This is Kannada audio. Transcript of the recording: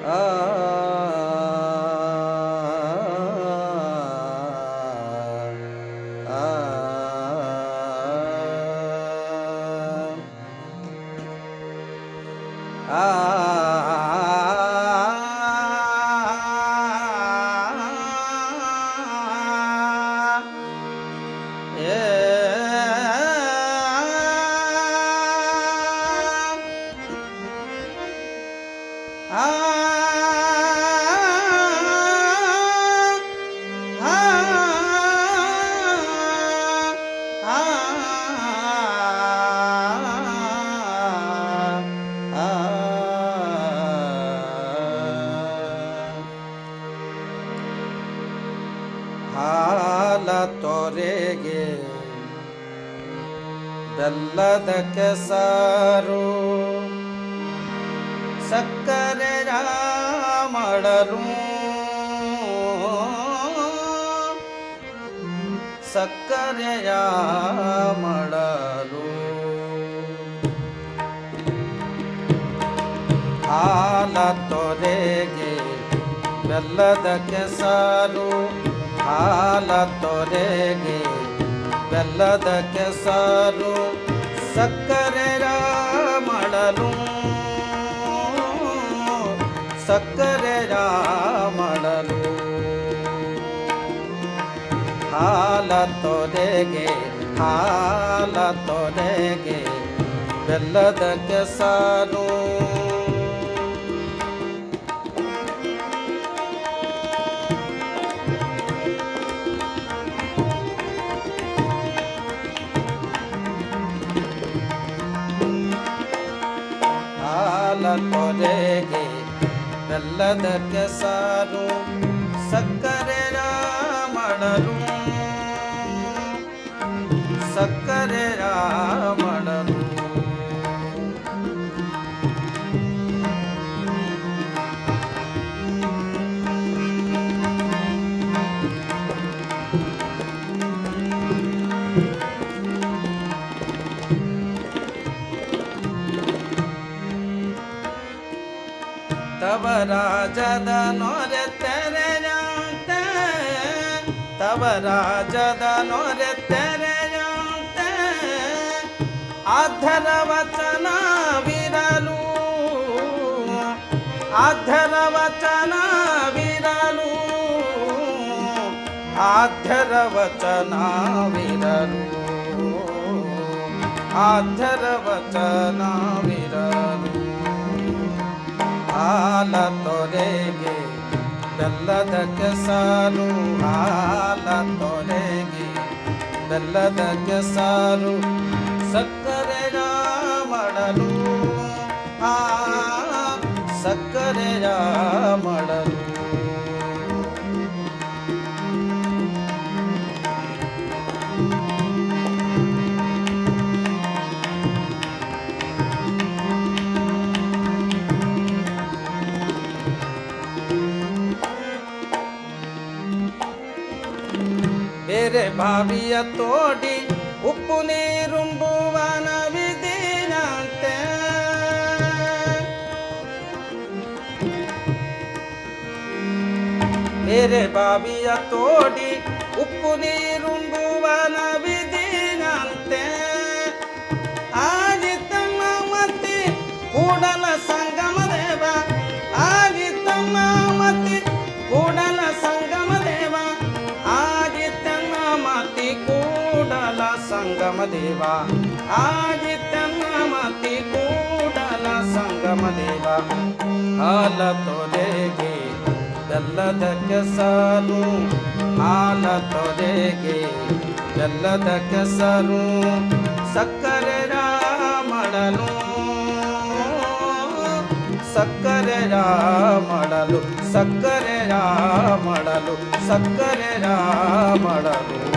Ah ಆ ಹಾಲ ತೊರೆಗೆ ಬೆಲ್ಲದ ಕೆಸರು ಸಕ್ಕರೆ ಮಾಡಲು ಸಕ್ಕರೆಯ ಮಾಡಲು ಹಾಲ ತೊರೆಗೆ ಬೆಲ್ಲದ ಕೆಸರು. ಹಾಲ ತೊರೆಗೆ ಬೆಲ್ಲದ ಕೆಸರು. ಸಕ್ಕರೆ ಮಾಡಲು ಸಕ್ಕರೆ ಹಾಲ ತೊರೆಗೆ ಹಾಲ ತೊರೆಗೆ ಬೆಲ್ಲದ ಕೆಸರು. ಹಾಲ ತೊರೆಗೆ ಬೆಲ್ಲದ ಕೆಸರು. ಸಕ್ಕರೆ ಮಾಡಲು ಸಕ್ಕರೆ ಮಾಡಲು ತವ ರಾಜದ ನೊರೆ ತೆರೆಯಂತೆ ತವ ರಾಜದ ನೊರೆ ತೆರೆಯಂತೆ ಅಧರ ವಚನವಿರಲು ಅಧರ ವಚನವಿರಲು ಆಧರ ವಚನವಿರಲು ಆಧರ ವಚನವಿರಲು ಹಾಲ ತೊರೆಗೆ ಬೆಲ್ಲದ ಕೆಸರು ಹಾಲ ತೊರೆಗೆ ಬೆಲ್ಲದ ಕೆಸರು ಸಕ್ಕರೆ ಮಾಡಲು? ಆ ಸಕ್ಕರೆಯ ಮಾಡಲು. ಬೇರೆ ಬಾವಿಯ ತೋಡಿ ಉಪ್ಪು ನೀರುಂಬುವನ ಬೇರೆ ಬಾವಿಯ ತೋಡಿ ಉಪ್ಪು ನೀರುಂಬುವನ ವಿಧಿನಂತೆ ಆದಿತಮ್ಮ ಮತಿ ಕೂಡಲ ಸಂಗಮ ದೇವ. ಆದಿತಮ್ಮ ಮತಿ ಕೂಡಲ ಸಂಗಮ ದೇವ. ಆದಿತ್ಯನ ಮತಿ ಕೂಡಲ ಸಂಗಮ ದೇವ. ಆದಿತ್ಯನ ಮತಿ ಕೂಡಲ ಸಂಗಮ ದೇವ. ಹಾಲ ತೊರೆಗೆ ಬೆಲ್ಲದ ಸಾಲು ಹಾಲ ತೊರೆಗೆ ಎಲ್ಲದಕ್ಕೆ ಸಾಲು ಸಕ್ಕರೆ ಮಾಡಲು ಸಕ್ಕರೆ ರಾಮಡಲು ಸಕ್ಕರೆ ರಾಮಡಲು ಸಕ್ಕರೆ ಮಾಡಲು